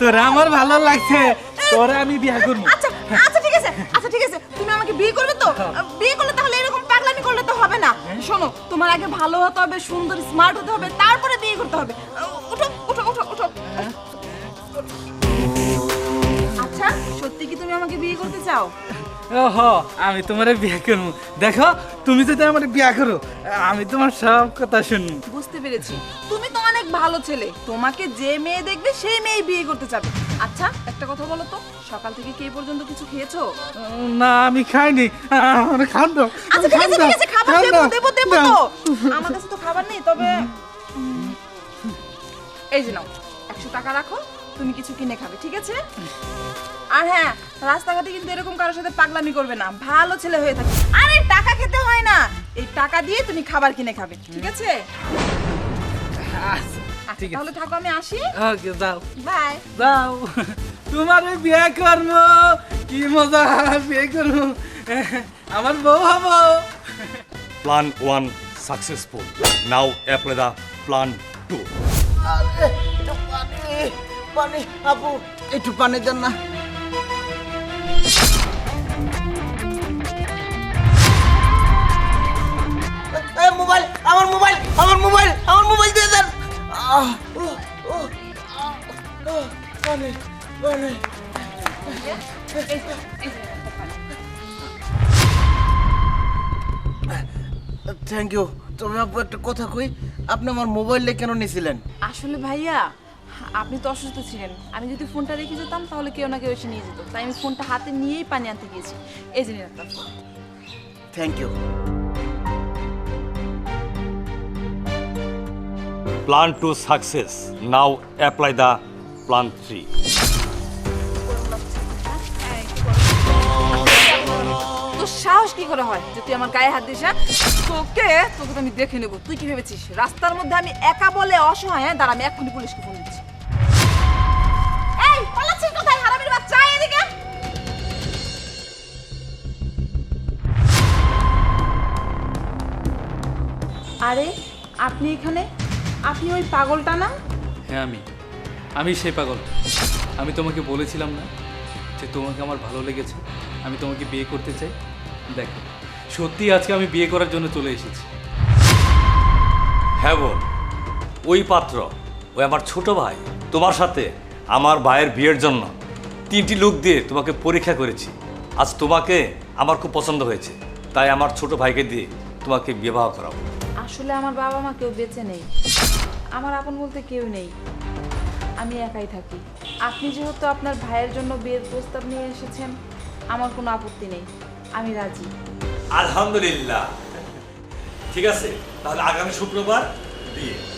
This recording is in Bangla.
তোরা আমার ভালো লাগছে। তোরা আমি বিয়ে করব। আচ্ছা আচ্ছা ঠিক আছে আচ্ছা ঠিক আছে। তুমি আমাকে বিয়ে করবে তো? বিয়ে করলে তাহলে এরকম পাগলামি করলে তো হবে না। শোনো তোমার আগে ভালো হতে হবে সুন্দর স্মার্ট হতে হবে তারপরে বিয়ে করতে হবে। উঠো উঠো উঠো উঠো। আচ্ছা সত্যি কি তুমি আমাকে বিয়ে করতে চাও? ওহো আমি তোমারে বিয়া করব। দেখো তুমি যদি আমার বিয়া করো আমি তোমার সব কথা শুনব। বুঝতে পেরেছি। তুমি তো অনেক ভালো ছেলে। তোমাকে যে মেয়ে দেখবে সেই মেয়ে বিয়ে করতে চাবে। আচ্ছা একটা কথা বলো তো সকাল থেকে কে পর্যন্ত কিছু খেয়েছো? না আমি খাইনি। আমার খান দাও আচ্ছা ঠিক আছে ঠিক আছে খাবার দেবো দেবো দেবো তো। আমার কাছে তো খাবার নেই তবে এই যে নাও একশো টাকা রাখো তুমি কিছু কিনে খাবে ঠিক আছে? আর হ্যাঁ রাস্তাঘাটে কিন্তু এরকম কারোর সাথে পাগলামি করবে না। ভালো ছেলে হয়ে থাকে। আরে টাকা খেতে হয় না। এই টাকা দিয়ে তুমি খাবার কিনে খাবে ঠিক আছে? আচ্ছা, ঠিক আছে। তাহলে থাকো আমি আসি। ওকে যাও। বাই। যাও। তোমার বিয়ে করব। কি মজা বিয়ে করব। আমার বউ হব। Plan 1 successful. Now apply the plan 2. আরে, একটু পানি পানি আপু একটু পানি দেন না। থ্যাংক ইউ তবে আপু একটা কথা কই আপনি আমার মোবাইলটা কেন নিয়েছিলেন আসলে ভাইয়া আপনি তো অসুস্থ ছিলেন। আমি যদি ফোনটা রেখে যেতাম তাহলে কেউ না কেউ এসে নিয়ে যেত। তাই আমি ফোনটা হাতে নিয়েই পানি আনতে গিয়েছি। এই জন্য আপনার phone. Thank you Plan 2 success. Now apply the plan 3. সাহস কি করে হয়? যে তুই আমার গায়ে হাত দিস হ্যাঁ? তোকে তোকে তো আমি দেখে নেব। তুই কি ভেবেছিস? রাস্তার মধ্যে আমি একা বলে অসহায় হ্যাঁ? দাঁড়া, আমি এক্ষুনি পুলিশকে ফোন দিচ্ছি। আরে, আপনি এখানে? আপনি ওই পাগলটা না? হ্যাঁ আমি। আমি সেই পাগল। আমি তোমাকে বলেছিলাম না যে তোমাকে আমার ভালো লেগেছে। আমি তোমাকে বিয়ে করতে চাই। দেখো সত্যি আজকে আমি বিয়ে করার জন্য চলে এসেছি। হ্যাঁ বোন ওই পাত্র ওই আমার ছোট ভাই তোমার সাথে আমার ভাইয়ের বিয়ের জন্য তিনটি লোক দিয়ে তোমাকে পরীক্ষা করেছি। আজ তোমাকে আমার খুব পছন্দ হয়েছে তাই আমার ছোট ভাইকে দিয়ে তোমাকে বিবাহ করাবো। আসলে আমার বাবা মা কেউ বেঁচে নেই। আমার আপন বলতে কেউ নেই। আমি একাই থাকি। আপনি যেহেতু আপনার ভাইয়ের জন্য বিয়ের প্রস্তাব নিয়ে এসেছেন আমার কোনো আপত্তি নেই। আমি রাজি। আলহামদুলিল্লাহ। ঠিক আছে? তাহলে আগামী শুক্রবার বিয়ে।